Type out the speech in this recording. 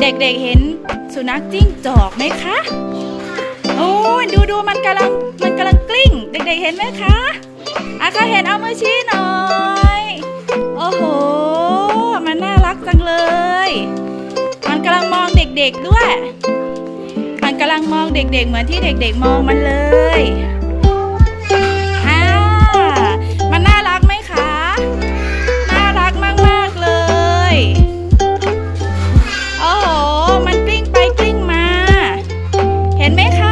เด็กๆเห็นสุนัขจิ้งจอกไหมคะ โอ้ดูดูมันกำลังมันกำลังกลิ้ง เด็กๆเห็นไหมคะอาก็เห็นเอามือชี้หน่อย โอ้โห มันน่ารักจังเลย มันกำลังมองเด็กๆด้วย มันกำลังมองเด็กๆ เหมือนที่เด็กๆมองมันเลยมันน่ารักไหมคะ น่ารักมากๆเลย Almeja.